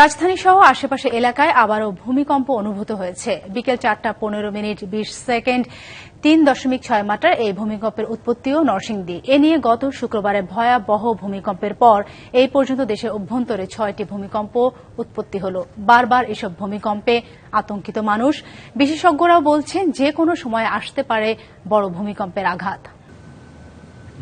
রাজধানী সহ আশেপাশে এলাকায় আবারও ভূমিকম্প অনুভূত হয়েছে। বিকেল চারটা পনেরো মিনিট বিশ সেকেন্ড তিন দশমিক ছয় মাত্রার এই ভূমিকম্পের উৎপত্তিও নরসিংদী। এ নিয়ে গত শুক্রবারে ভয়াবহ ভূমিকম্পের পর এই পর্যন্ত দেশের অভ্যন্তরে ছয়টি ভূমিকম্প উৎপত্তি হল। বারবার এসব ভূমিকম্পে আতঙ্কিত মানুষ। বিশেষজ্ঞরাও বলছেন যে কোনো সময় আসতে পারে বড় ভূমিকম্পের আঘাত।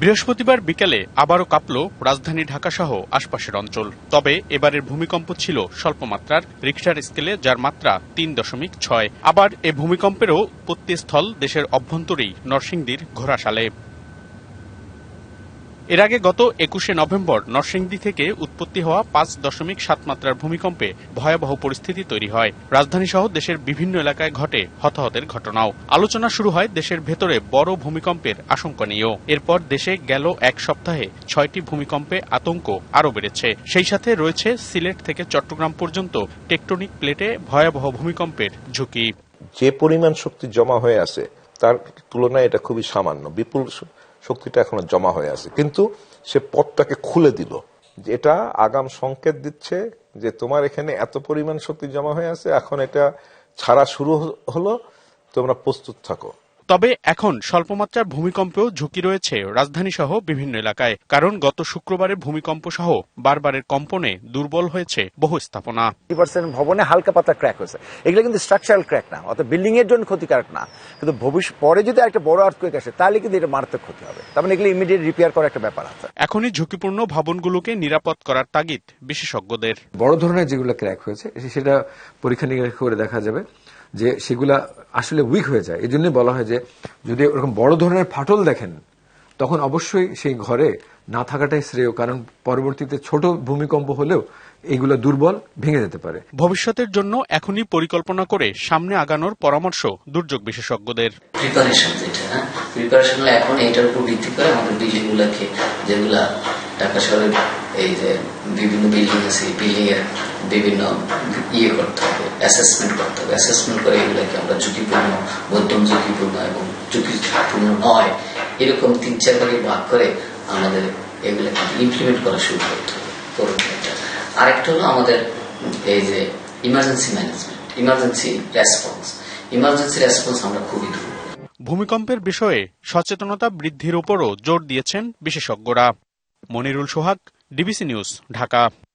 বৃহস্পতিবার বিকেলে আবারও কাঁপল রাজধানী ঢাকাসহ আশপাশের অঞ্চল। তবে এবারের ভূমিকম্প ছিল স্বল্প মাত্রার রিক্টার স্কেলে যার মাত্রা তিন দশমিক ছয়। আবার এ ভূমিকম্পেরও উৎপত্তিস্থল দেশের অভ্যন্তরেই নরসিংদীর ঘোড়াশালে। এর আগে গত একুশে নভেম্বর নরসিংদী থেকে উৎপত্তি হওয়া পাঁচ দশমিক সাত মাত্রার ভূমিকম্পে ভয়াবহ পরিস্থিতি তৈরি হয়। রাজধানী সহ দেশের বিভিন্ন এলাকায় ঘটে হতাহতের ঘটনাও। আলোচনা শুরু হয় দেশের ভেতরে বড় ভূমিকম্পের আশঙ্কা নিয়েও। এরপর দেশে গেল এক সপ্তাহে ছয়টি ভূমিকম্পে আতঙ্ক আরও বেড়েছে। সেই সাথে রয়েছে সিলেট থেকে চট্টগ্রাম পর্যন্ত টেকটনিক প্লেটে ভয়াবহ ভূমিকম্পের ঝুঁকি। যে পরিমাণ শক্তি জমা হয়ে আছে, তার তুলনায় এটা খুবই সামান্য। বিপুল শক্তিটা এখনও জমা হয়ে আছে। কিন্তু সে পথটাকে খুলে দিল এটা আগাম সংকেত দিচ্ছে যে তোমার এখানে এত পরিমাণ শক্তি জমা হয়ে আছে, এখন এটা ছাড়া শুরু হলো, তোমরা প্রস্তুত থাকো। তবে এখন স্বল্পমাত্রার ভূমিকম্পেও ঝুঁকি রয়েছে রাজধানী সহ বিভিন্ন এলাকায় কারণ গত শুক্রবারের ভূমিকম্প সহ বারবারের কম্পনে দুর্বল হয়েছে বহু স্থাপনা। ভবনে হালকা পাতলা ক্র্যাক হয়েছে। এগুলো কিন্তু স্ট্রাকচারাল ক্র্যাক না অর্থাৎ বিল্ডিং এর জন্য ক্ষতিকারক না। কিন্তু ভবিষ্যৎ পরে যদি একটা বড় আর্থকুয়েক আসে তাহলে কিন্তু এটা মারাত্মক ক্ষতি হবে। তার মানে এগুলো ইমিডিয়েট রিপেয়ার করার একটা ব্যাপার আছে। এখনই ঝুঁকিপূর্ণ ভবনগুলোকে নিরাপদ করার তাগিদ বিশেষজ্ঞদের। বড় ধরনের যেগুলো ক্র্যাক হয়েছে সেটা পরীক্ষা নিরীক্ষা করে দেখা যাবে। যে সেগুলা আসলে উইক হয়ে যায়। এই জন্যই বলা হয় যে যদি ওরকম বড় ধরনের ফাটল দেখেন তখন অবশ্যই সেই ঘরে না থাকাটাই শ্রেয় কারণ পরবর্তীতে ছোট ভূমিকম্প হলেও এইগুলো দুর্বল ভেঙে যেতে পারে। ভবিষ্যতের জন্য এখনই পরিকল্পনা করে সামনে আগানোর পরামর্শ দুর্যোগ বিশেষজ্ঞদের। প্রিপারেশন যেটা হ্যাঁ? প্রিপারেশন এখন এটার উপর ভিত্তি করে আমাদের যেগুলা ঢাকা শহরে এই যে বিভিন্ন বিল্ডিং আছে বিল্ডিং এর বিভিন্ন ইয়ে করতে হবে অ্যাসেসমেন্ট করতে হবে। অ্যাসেসমেন্ট করে এগুলাকে আমরা ঝুঁকিপূর্ণ, মধ্যম ঝুঁকিপূর্ণ এবং ঝুঁকিপূর্ণ নয়, এরকম তিন চার ভাগে ভাগ করে আমাদের এগুলাকে ইমপ্লিমেন্ট করা শুরু করতে হবে আরেকটা হলো আমাদের এই যে emergency management emergency response emergency response আমরা খুবই দুর্বল ভূমিকম্পের বিষয়ে সচেতনতা বৃদ্ধির উপরও জোর দিয়েছেন বিশেষজ্ঞরা। Monirul Sohag DBC news Dhaka.